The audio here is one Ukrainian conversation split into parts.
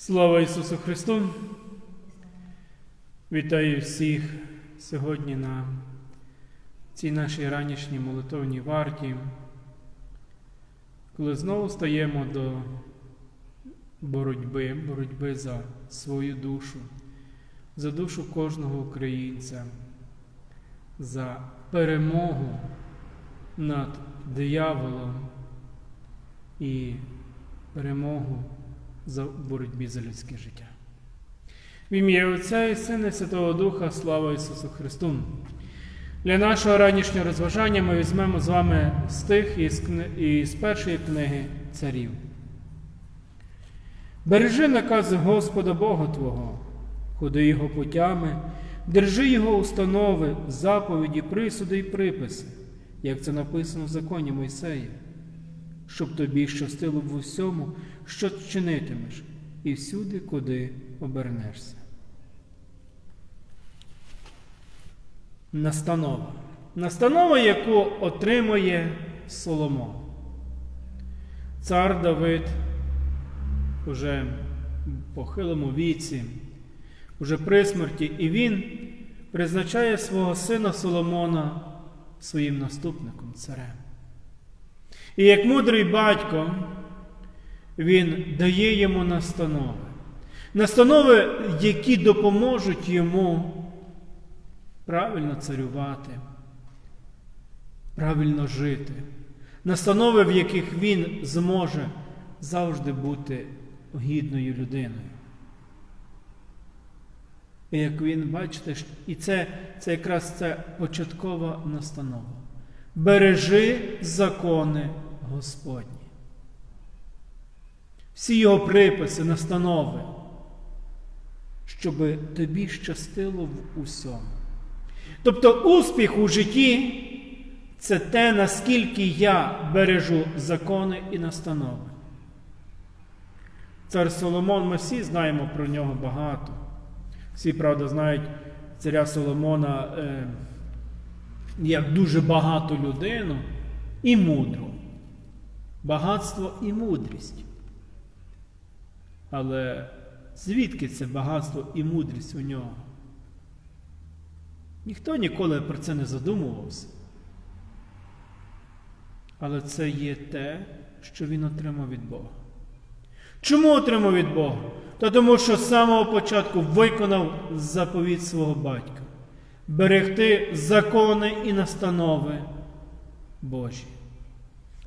Слава Ісусу Христу! Вітаю всіх сьогодні на цій нашій ранішній молитовній варті, коли знову стаємо до боротьби, боротьби за свою душу, за душу кожного українця, за перемогу над дияволом і перемогу за боротьбі за людське життя. В ім'я Отця і Сина і Святого Духа, слава Ісусу Христу! Для нашого ранішнього розважання ми візьмемо з вами стих із, першої книги царів. Бережи накази Господа Бога Твого, ходи Його путями, держи Його установи, заповіді, присуди і приписи, як це написано в законі Мойсея, щоб тобі щастило в усьому, що чинитимеш, і всюди, куди обернешся. Настанова. Настанова, яку отримує Соломон. Цар Давид уже в похилому віці, уже при смерті, і він призначає свого сина Соломона своїм наступником, царем. І як мудрий батько, він дає йому настанови. Настанови, які допоможуть йому правильно царювати, правильно жити. Настанови, в яких він зможе завжди бути гідною людиною. І як він, бачите, і це, це якраз це початкова настанова. Бережи закони Господні. Всі його приписи, настанови, щоб тобі щастило в усьому. Тобто успіх у житті це те, наскільки я бережу закони і настанови. Цар Соломон, ми всі знаємо про нього багато. Всі, правда, знають царя Соломона е, як дуже багату людину і мудру. Багатство і мудрість. Але звідки це багатство і мудрість у нього? Ніхто ніколи про це не задумувався. Але це є те, що він отримав від Бога. Чому отримав від Бога? Та тому, що з самого початку виконав заповідь свого батька берегти закони і настанови Божі,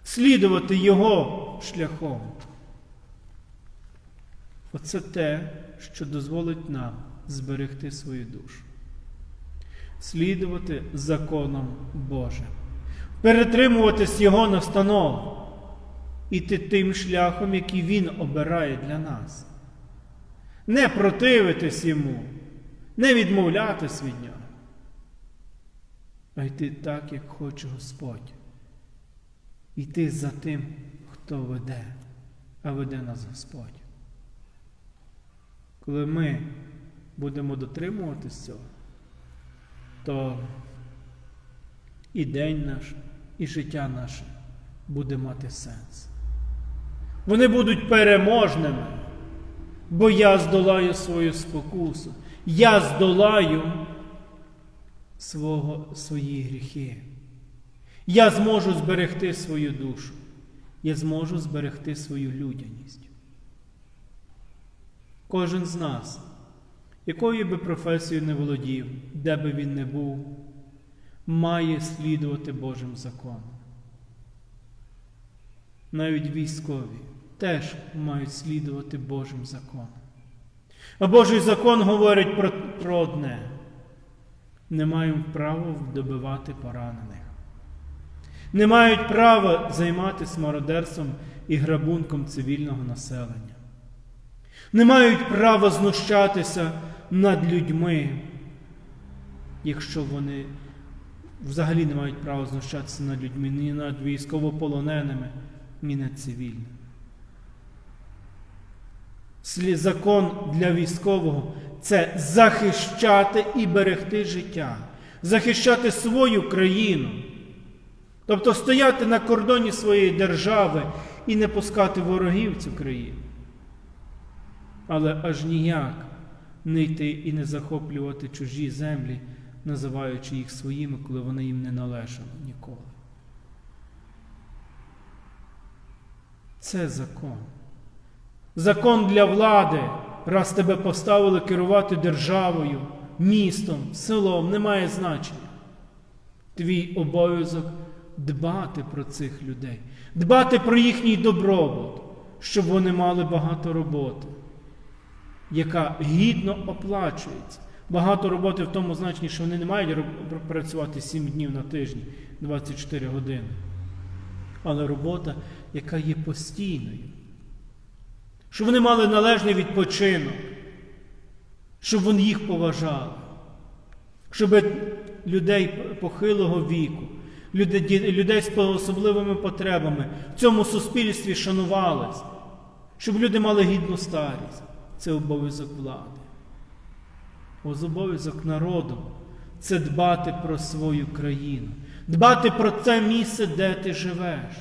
слідувати Його шляхом. Оце те, що дозволить нам зберегти свою душу, слідувати законам Божим, перетримуватись Його настанов, іти тим шляхом, який Він обирає для нас. Не противитись йому, не відмовлятись від нього, а йти так, як хоче Господь. Йти за тим, хто веде, а веде нас Господь. Коли ми будемо дотримуватись цього, то і день наш, і життя наше буде мати сенс. Вони будуть переможними, бо я здолаю свою спокусу, я здолаю свого, свої гріхи. Я зможу зберегти свою душу, я зможу зберегти свою людяність. Кожен з нас, якою би професією не володів, де би він не був, має слідувати Божим законам. Навіть військові теж мають слідувати Божим законам. А Божий закон говорить про, про одне: не маємо права добивати поранених. Не мають права займатися мародерством і грабунком цивільного населення. Не мають права знущатися над людьми, якщо вони взагалі не мають права знущатися над людьми, ні над військовополоненими, ні над цивільними. Закон для військового це захищати і берегти життя, захищати свою країну. Тобто стояти на кордоні своєї держави і не пускати ворогів в цю країну. Але аж ніяк не йти і не захоплювати чужі землі, називаючи їх своїми, коли вони їм не належали ніколи. Це закон. Закон для влади, раз тебе поставили керувати державою, містом, селом, не має значення. Твій обов'язок дбати про цих людей, дбати про їхній добробут, щоб вони мали багато роботи, яка гідно оплачується. Багато роботи в тому значенні, що вони не мають працювати 7 днів на тижні, 24 години. Але робота, яка є постійною. Щоб вони мали належний відпочинок, щоб вони їх поважали, щоб людей похилого віку, людей з особливими потребами в цьому суспільстві шанувались, щоб люди мали гідну старість. Це обов'язок влади. Обов'язок народу це дбати про свою країну, дбати про те місце, де ти живеш,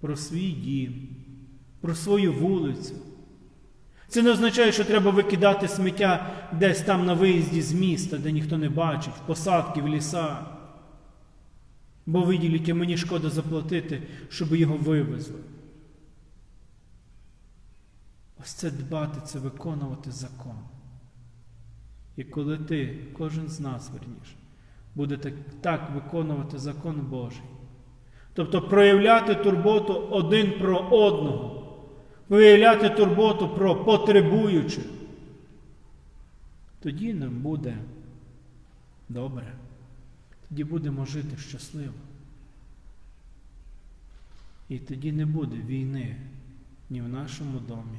про свій дім, про свою вулицю. Це не означає, що треба викидати сміття десь там на виїзді з міста, де ніхто не бачить, в посадки, в ліса. Бо виділіть, мені шкода заплатити, щоб його вивезли. Ось це дбати, це виконувати закон. І коли ти, кожен з нас верніше, буде так, так виконувати закон Божий, тобто проявляти турботу один про одного, виявляти турботу про потребуючих, тоді нам буде добре, тоді будемо жити щасливо. І тоді не буде війни ні в нашому домі,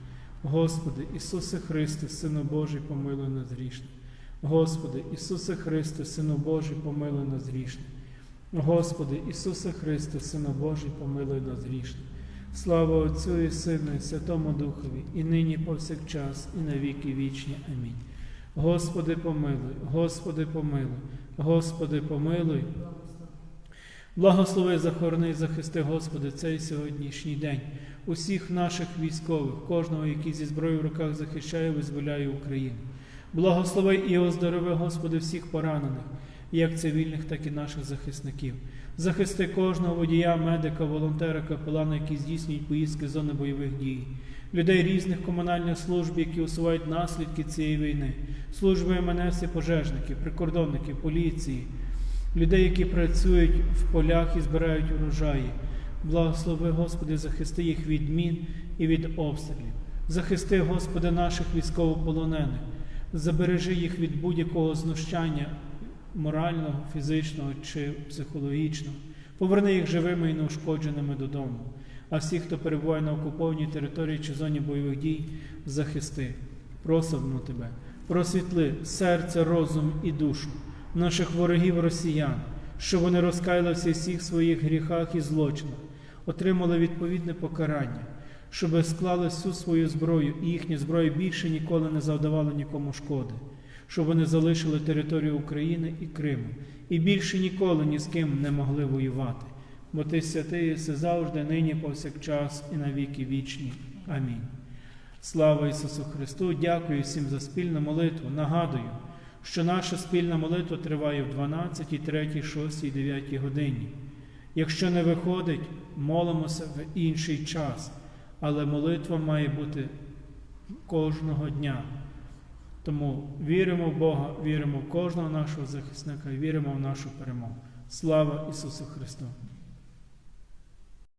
Господи, Ісусе Христе, Сину Божий, помилуй нас грішних. Господи, Ісусе Христе, Сину Божий, помилуй нас грішних. Господи, Ісусе Христе, Сину Божий, помилуй нас грішних. Слава Отцю і Сину, і Святому Духові, і нині повсякчас, і на віки вічні. Амінь. Господи, помилуй, Господи, помилуй, Господи, помилуй. Благослови, захорони і захисти, Господи, цей сьогоднішній день, усіх наших військових, кожного, який зі зброєю в руках захищає, визволяє Україну. Благослови і оздорови, Господи, всіх поранених, як цивільних, так і наших захисників. Захисти кожного водія, медика, волонтера, капелана, які здійснюють поїздки з зони бойових дій, людей різних комунальних служб, які усувають наслідки цієї війни, служби МНС і пожежників, прикордонників, поліції, людей, які працюють в полях і збирають урожаї. Благослови, Господи, захисти їх від мін і від обстрілів. Захисти, Господи, наших військовополонених, забережи їх від будь-якого знущання морального, фізичного чи психологічного. Поверни їх живими і неушкодженими додому. А всіх, хто перебуває на окупованій території чи зоні бойових дій, захисти. Просимо Тебе, просвітли серце, розум і душу наших ворогів росіян, щоб вони розкаялися всіх своїх гріхах і злочинах, отримали відповідне покарання, щоб склали всю свою зброю, і їхня зброя більше ніколи не завдавала нікому шкоди, щоб вони залишили територію України і Криму, і більше ніколи ні з ким не могли воювати. Бо ти святий єси завжди, нині, повсякчас, і на віки вічні. Амінь. Слава Ісусу Христу! Дякую всім за спільну молитву. Нагадую, що наша спільна молитва триває в 12, 3, 6 і 9 годині. Якщо не виходить, молимося в інший час, але молитва має бути кожного дня. Тому віримо в Бога, віримо в кожного нашого захисника і віримо в нашу перемогу. Слава Ісусу Христу!